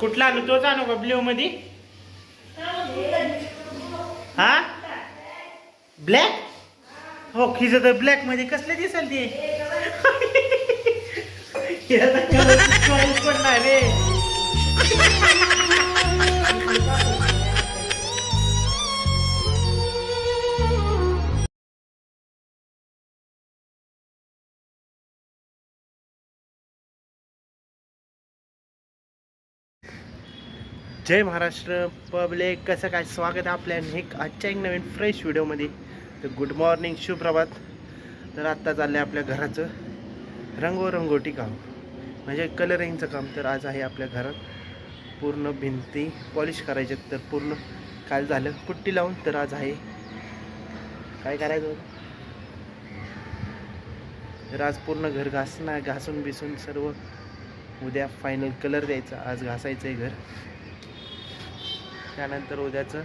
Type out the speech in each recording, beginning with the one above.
कुठला आणू? तोच आणू का ब्ल्यू मध्ये? हा? ब्लॅक हो खिज तर ब्लॅकमध्ये कसले दिसेल ते? पण नाही रे. जय महाराष्ट्र पब्लिक कसं काय स्वागत आहे आपल्या एक आजच्या एक नवीन फ्रेश व्हिडिओमध्ये तर गुड मॉर्निंग सुप्रभात. तर आत्ता चाललं आहे आपल्या घराचं रंगोरंगोटी काम. म्हणजे कलरिंगचं काम तर आज आहे आपल्या घरात. पूर्ण भिंती पॉलिश करायचे तर पूर्ण काल झालं. पुट्टी लावून तर आज आहे. काय करायचं? तर आज पूर्ण घर घासणार घासून बिसून सर्व. उद्या फायनल कलर द्यायचा आज घासायचं आहे घर. त्यानंतर उद्याचं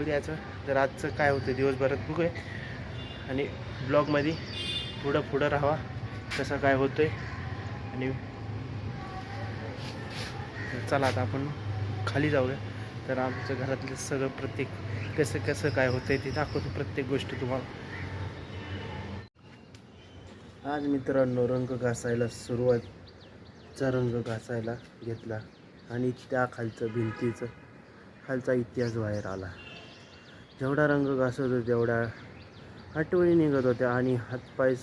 उद्याचं तर आजचं काय होतं दिवसभरात बघूया. आणि ब्लॉगमध्ये पुढं पुढं राहावा कसं काय होतं आहे आणि चला आता आपण खाली जाऊया. तर आमच्या घरातलं सगळं प्रत्येक कसं कसं काय होतं आहे ते दाखवतो प्रत्येक गोष्ट तुम्हाला. आज मित्रांनो रंग घासायला सुरुवातचा रंग घासायला घेतला. आणि त्या खालचं भिंतीचं खालचा इतिहास बाहेर आला. जेवढा रंग घासत होता तेवढ्या आठवणी निघत होत्या आणि हातपाय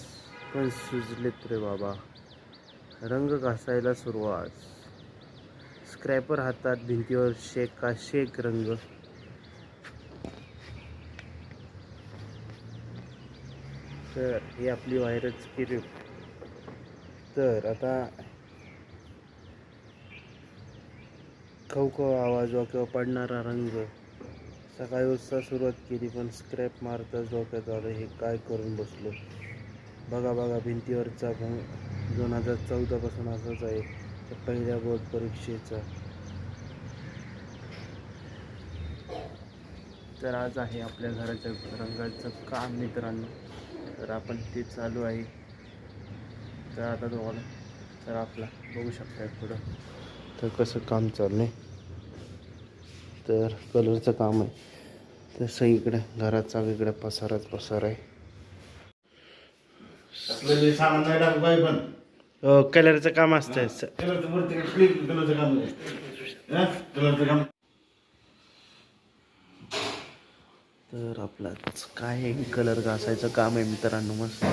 पण सुजलेत रे बाबा. रंग घासायला सुरुवात. स्क्रॅपर हातात भिंतीवर शेक का शेक रंग. तर ही आपली व्हायरल स्पिरिट तर आता खवखव आवाज वा किंवा पडणारा रंग. सकाळी उत्साह सुरुवात केली पण स्क्रॅप मारताच डोक्यात आलं हे काय करून बसलो? बघा बघा भिंतीवरचा भंग दोन हजार चौदापासून असाच आहे तर पहिल्या बोर्ड परीक्षेचा. तर आज आहे आपल्या घराच्या रंगाचं काम मित्रांनो. तर आपण ते चालू आहे. तर आता तुम्हाला तर आपला बघू शकता पुढं. तर कसं काम चाललं आहे तर कलरचं काम आहे. तर सगळीकडे घरात सगळीकडे पसाराच पसार आहे. अ, कलरचं काम असतं हा? तर आपला काय कलर घासायचं काम आहे मित्रांनो मस्त.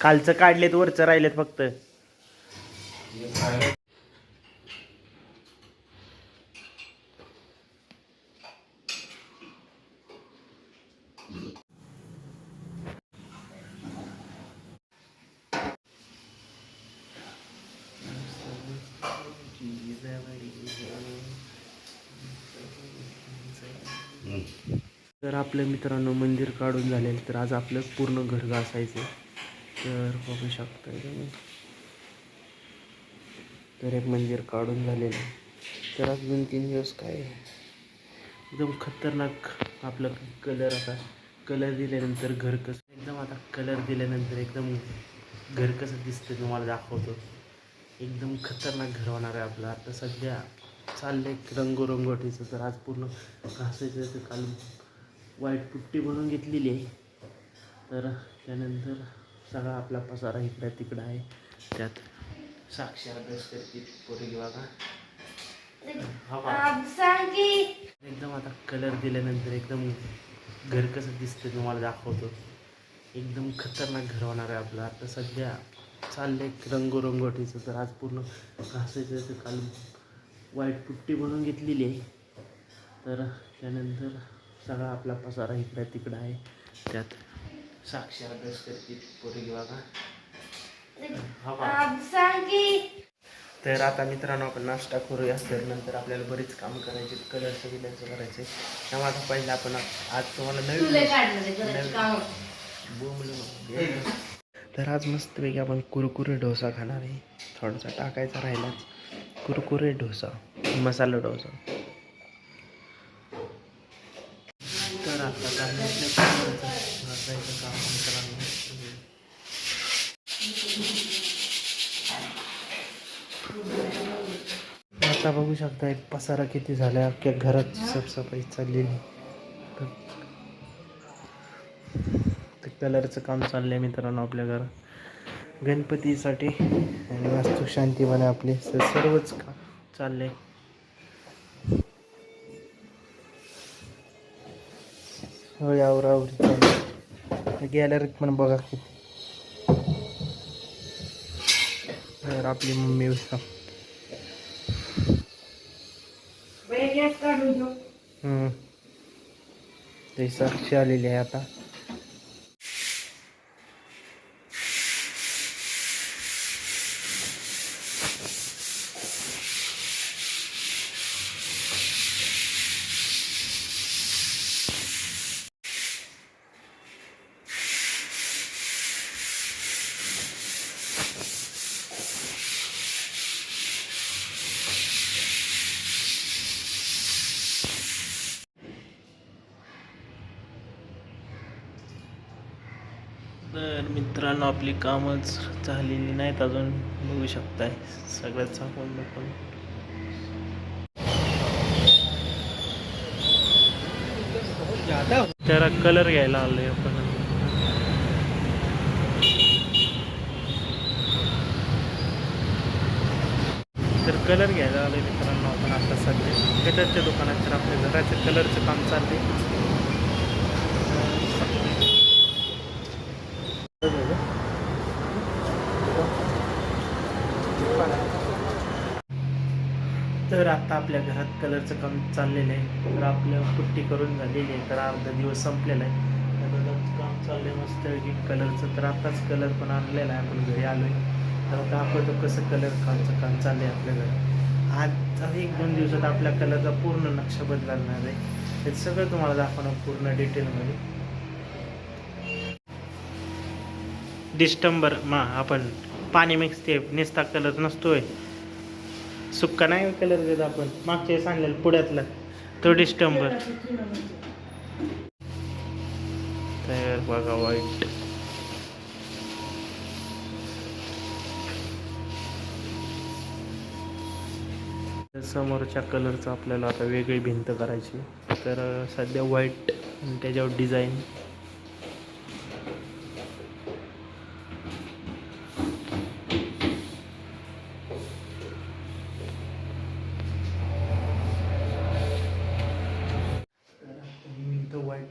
कालचं काढलेत वरचं राहिलेत फक्त. तर आपल्या मित्रांनो मंदिर काढून झालेलं तर आज आपलं पूर्ण घर घासायचं तर बघू शकता तुम्ही तर एक मंदिर काढून झालेलं तर आज दोन तीन दिवस काय एकदम खतरनाक आपलं कलर आता. कलर दिल्यानंतर घर कसं एकदम आता कलर दिल्यानंतर एकदम घर कसं दिसतं तुम्हाला दाखवतो. एकदम खतरनाक घर होणार आहे आपलं. आता सध्या चाललं एक रंगोरंगोटीचं तर आज पूर्ण घासायचं तर काल वाईट पुट्टी बनवून घेतलेली आहे. तर त्यानंतर सगळा आपला पसारा इकडं तिकडं आहे. त्यात साक्षी अभ्यास करते पोरगी बघा. एकदम आता कलर दिल्यानंतर एकदम घर कसं दिसतं तुम्हाला दाखवतो. एकदम खतरनाक घर होणार आहे आपलं. आता सध्या चाललंय रंगोरंगोटीचं तर आज पूर्ण घासायचं तर काल वाईट पुट्टी बनवून घेतलेली आहे. तर त्यानंतर सगळा आपला पसारा इकडं तिकडं आहे. त्यात साक्षी अभ्यास करते पोरगी बघा. तर आता मित्रांनो आपण नाश्ता करूया. तर नंतर आपल्याला बरीच कामं करायची कलरचं बिलरचं करायचं त्यामुळे आता पहिलं आपण आज तुम्हाला नवीन. तर आज मस्तपैकी आपण कुरकुरे डोसा खाणार आहे. थोडासा टाकायचा राहिलाच कुरकुरे डोसा. मसाला डोसा. आता काम मित्रांनो आता बघू शकता एक पसारा किती झाला अख्ख्या घराची साफसफाई चाललेली. तर कलरचं काम चाललंय मित्रांनो आपल्या घरात. गणपतीसाठी आणि वास्तू शांती म्हणे आपले सर्वच काम चाललंय. होय आवरावरी चालू गॅलरीत पण बघा किती आपली मम्मी. हम्म. ते साक्षी आलेली आहे आता तर मित्रांनो आपली कामच झालेली नाहीत अजून. बघू शकताय. सगळ्यात सांगून बिकून म्हणजे त्याला कलर घ्यायला आलोय आपण. तर कलर घ्यायला आलोय मित्रांनो आपण आता सध्या. कलरच्या दुकानात तर आपल्या घराच्या कलरचं काम चाललंय. तर आता आपल्या घरात कलरचं काम चाललेलं आहे. तर आपलं पुट्टी करून झालेली आहे. तर अर्धा दिवस संपलेला आहे. तर काम चाललं आहे मस्त की कलरचं तर आताच कलर पण आणलेला आहे. आपण घरी आलो आहे तर दाखवतो कसं कलर कामचं काम चाललं आहे आपल्या घरात. आज आज एक दोन दिवसात आपल्या कलरचा पूर्ण नक्षा बदलणार आहे. हे सगळं तुम्हाला दाखवणार पूर्ण डिटेलमध्ये. डिस्टंबर मा आपण पाणी मिक्स ते निस्ता कलर नसतोय. सुक्का नाही कलर देत आपण. मागच्या वेळेस आणलेलं पुढ्यातला. तो डिस्टंबर. तयार बघा वाईट. समोरच्या कलरचं आपल्याला आता वेगळी भिंत करायची. तर सध्या व्हाईट त्याच्यावर डिझाईन भिंत व्हाईट केलेली व्हाईट केली तर सध्या बघून घ्या बघून घ्या नंतर. हम्म,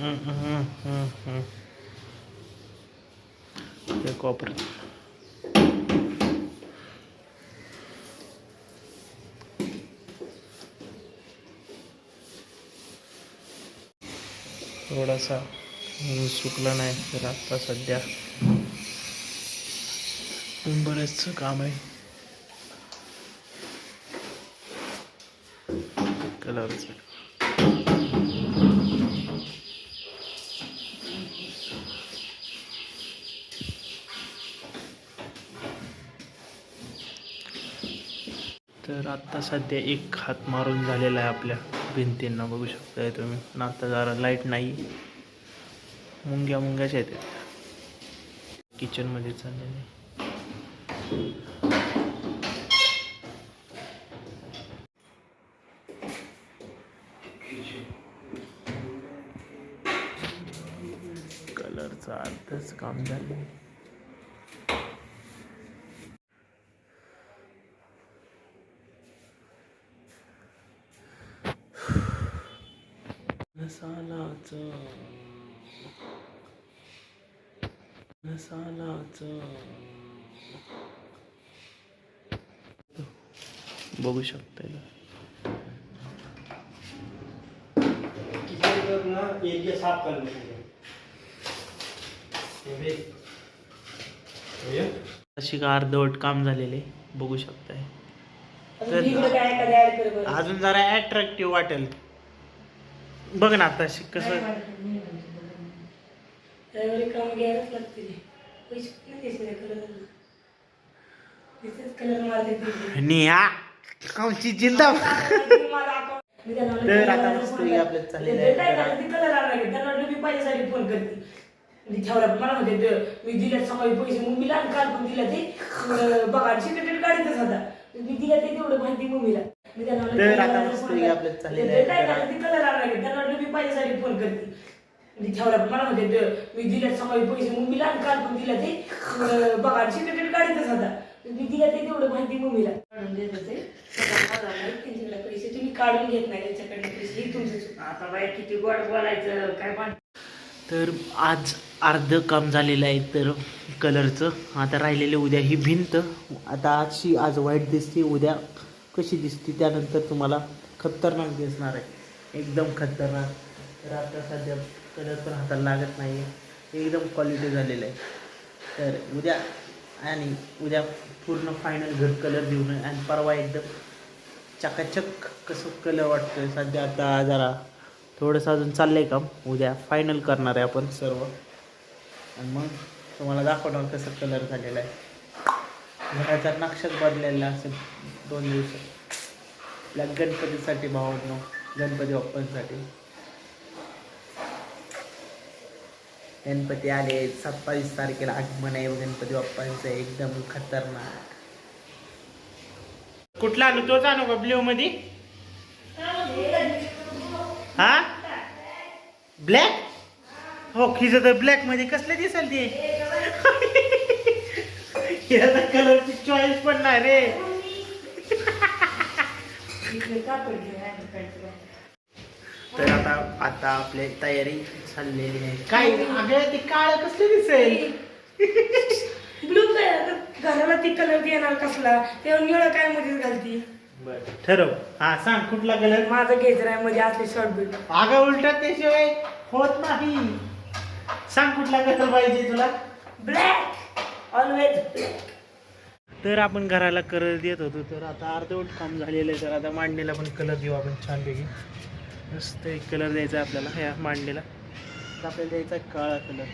हम्म, हम्म, हम्म, हम्म. ते कॉपर. थोडासा सुकला नाही तर आता सध्या बरेचसं काम आहे. कलरचं. तर आत्ता सध्या एक हात मारून झालेला आहे आपल्या भिंतींना बघू शकताय तुम्ही. पण आता जरा लाइट नाही. मुंग्या मुंग्याच्या आहेत. किचनमध्ये चाललेले. कलरचं अर्धच काम झालं. मसालाचं मसालाच बघू शकता एरिया साफ कर अशी का अर्धवट काम झालेले बघू शकताय. अजून जरा अट्रॅक्टिव्ह वाटेल. बघ ना आता अशी कसं काम घ्यायलाच लागते पैसे किती कलर कलर मारले निहा आमची जिंदा माझा account- मी त्यांना म्हणलं, तर आता कलर मस्त फोन हे कर. आपलं चाललेलं ते आहे. काय झालं, ते कलर आणला की त्यांना वाटलं मी फोन करते. मी ठेवला. मला म्हणते ते, मी दिले सकाळी पैसे मम्मीला आणि काल पण दिला ते. अं, बघा होता. मी दिला ते तेवढं माहिती मम्मीला. मी त्यांना म्हणलं, तर कलर आता आणला मस्त फोन हे कर. आपलं चाललेलं ते. काय कलर आणला की त्यांना वाटलं मी पैशासाठी फोन करते. मी ठेवला मला म्हणते ते, मी दिले सकाळी पैसे मम्मीला आणि काल पण दिला ते. बघा सिक्रेटरी गाडीतच होता. मी दिला ते तेवढं माहिती मम्मीला. काढून देत होते. त्यांच्याकडे पैसे तुम्ही काढून घेत नाही त्यांच्याकडे पैसे. ही तुमची चूक. आता बाई किती गोड बोलायचं काय पण. तर आज अर्ध काम झालेलं आहे तर कलरचं. आता राहिलेलं उद्या ही भिंत. आता आजची आज वाईट दिसते उद्या कशी दिसते त्यानंतर तुम्हाला खतरनाक दिसणार आहे. एकदम खतरनाक. तर आता सध्या कलर पण हाताला लागत नाही एकदम क्वालिटी झालेलं आहे. तर उद्या आणि उद्या पूर्ण फायनल घर कलर देऊन आणि परवा एकदम चकाचक कसं कलर वाटतं सध्या आता जरा थोडंसं अजून चाललं आहे काम. उद्या फायनल करणार आहे आपण सर्व. आणि मग तुम्हाला दाखवणार कसं कलर झालेला आहे. घराचा नक्षाच बदलेला असेल दोन दिवसात आपल्या गणपतीसाठी भावनो गणपती बाप्पांसाठी. गणपती आले सत्तावीस तारखेला आगमन आहे गणपती बाप्पांचं एकदम खतरनाक. कुठला आणू? तोच आणू का ब्ल्यू मध्ये हा? ब्लॅक हो खिज तर ब्लॅकमध्ये कसले दिसेल ते? याचा कलरची चॉईस पण नाही रे इकडे कापड घे, आणि काढते बाहेर. तर आता आता आपली तयारी चाललेली आहे. काय अगं ते काळ कसले दिसेल? ब्लू कलर घराला ती कलर देणार कसला? तेव्हा निळं काय मध्ये घालती? बर. ठरव. हा सांग कुठला कलर माझं घ्यायचं नाही मध्ये असले शॉर्ट बिल अगं उलट त्याशिवाय होत नाही. सांग कुठला कलर पाहिजे तुला? ब्लॅक ऑलवेज ब्लॅक तर आपण घराला कलर देत होतो तर आता अर्धवट काम झालेलं आहे तर आता मांडणीला पण कलर देऊ आपण छानपैकी. मस्त एक कलर द्यायचा आहे आपल्याला ह्या मांडणीला. तर आपल्याला द्यायचा आहे काळा कलर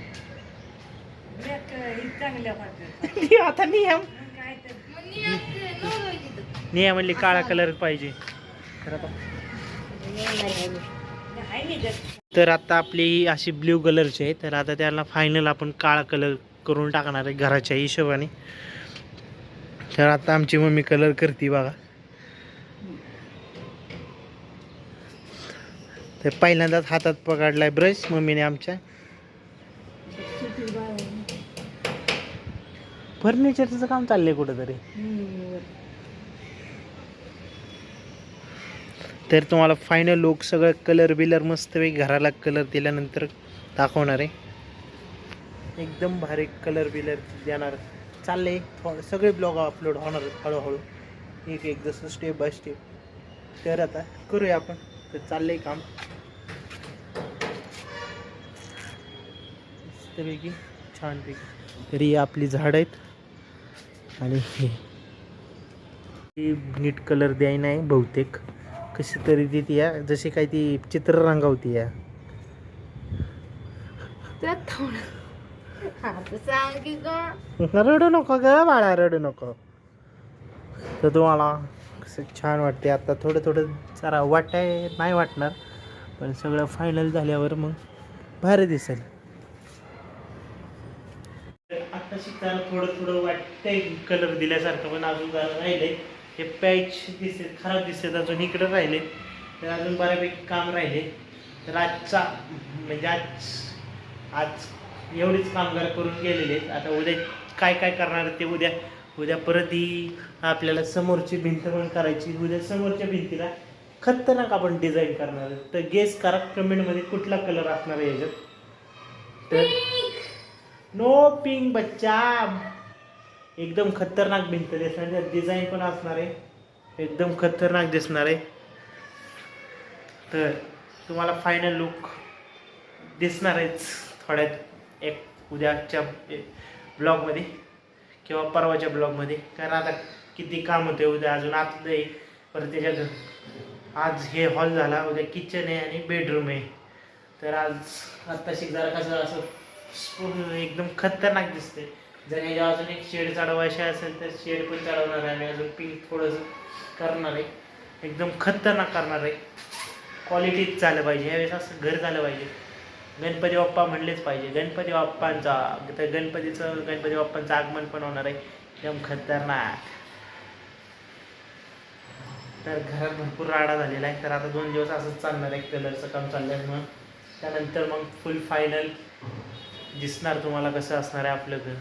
ही आता नियम. नियम म्हणली काळा कलर पाहिजे. तर आता. तर आता आपली अशी ब्ल्यू कलरची आहे. तर आता त्याला फायनल आपण काळा कलर करून टाकणार आहे घराच्या हिशोबाने. तर आता आमची मम्मी कलर करते बघा. तर पहिल्यांदाच हातात पकडलाय ब्रश मम्मीने आमच्या. फर्निचरचं काम चाललंय कुठंतरी. तर तुम्हाला फायनल लुक सगळं कलर बिलर मस्त वेग घराला कलर दिल्यानंतर दाखवणार आहे. एकदम भारी कलर बिलर देणार. चाललंय थोडं सगळे ब्लॉग अपलोड होणार हळूहळू. एक एक जसं स्टेप बाय स्टेप तर आता करूया आपण. तर चाललंय काम. मस्तपैकी छानपैकी. तरी ही आपली झाड आहेत. आणि हे. नीट कलर द्याय नाही बहुतेक. कशी तरी ती ती या जशी काय ती चित्र रंगावती या. रडू नको ग बाळा रडू नको. तर तुम्हाला कसं छान वाटते. आता थोडं थोडं जरा वाटाय नाही वाटणार पण सगळं फायनल झाल्यावर मग भारी दिसेल. आता शिकताना थोडं थोडं वाटतंय कलर दिल्यासारखं पण अजून जरा राहिले हे पॅच दिसते खराब दिसतात अजून इकडं राहिले. तर अजून बऱ्यापैकी काम राहिले. तर आजचा म्हणजे आज आज एवढीच कामगार करून गेलेले आहेत. आता उद्या काय काय करणार ते उद्या उद्या परत ही आपल्याला समोरची भिंत पण करायची उद्या समोरच्या भिंतीला खतरनाक आपण डिझाईन करणार. तर गेस करा कमेंटमध्ये कुठला कलर असणार आहे याच्यात. तर नो पिंक बच्चा! एकदम खतरनाक भिंत दिसणार आहे. डिझाईन पण असणार आहे. एकदम खतरनाक दिसणार आहे. तर तुम्हाला फायनल लुक दिसणार आहेच थोड्यात. एक उद्याच्या ब्लॉगमध्ये किंवा परवाच्या ब्लॉगमध्ये कारण आता किती काम होते उद्या अजून आतलं आहे. परत त्याच्या घर आज हे हॉल झाला उद्या किचन आहे आणि बेडरूम आहे. तर आज आत्ता जरा कसं असं एकदम खतरनाक दिसते जर ह्याच्या अजून एक शेड चढवायचे असेल तर शेड पण चढवणार आहे. आणि अजून पिंक थोडंसं करणार आहे. एकदम खतरनाक करणार आहे. क्वालिटीच झालं पाहिजे. ह्यावेळेस असं घर झालं पाहिजे. गणपती बाप्पा म्हणलेच पाहिजे. गणपती बाप्पांचा तर गणपतीचं गणपती बाप्पांचं आगमन पण होणार आहे. एकदम खतरनाक. तर घरात भरपूर राडा झालेला आहे. तर आता दोन दिवस असंच चालणार आहे कलरचं काम चाललंय मग त्यानंतर मग फुल फायनल दिसणार तुम्हाला कसं असणार आहे आपलं घर.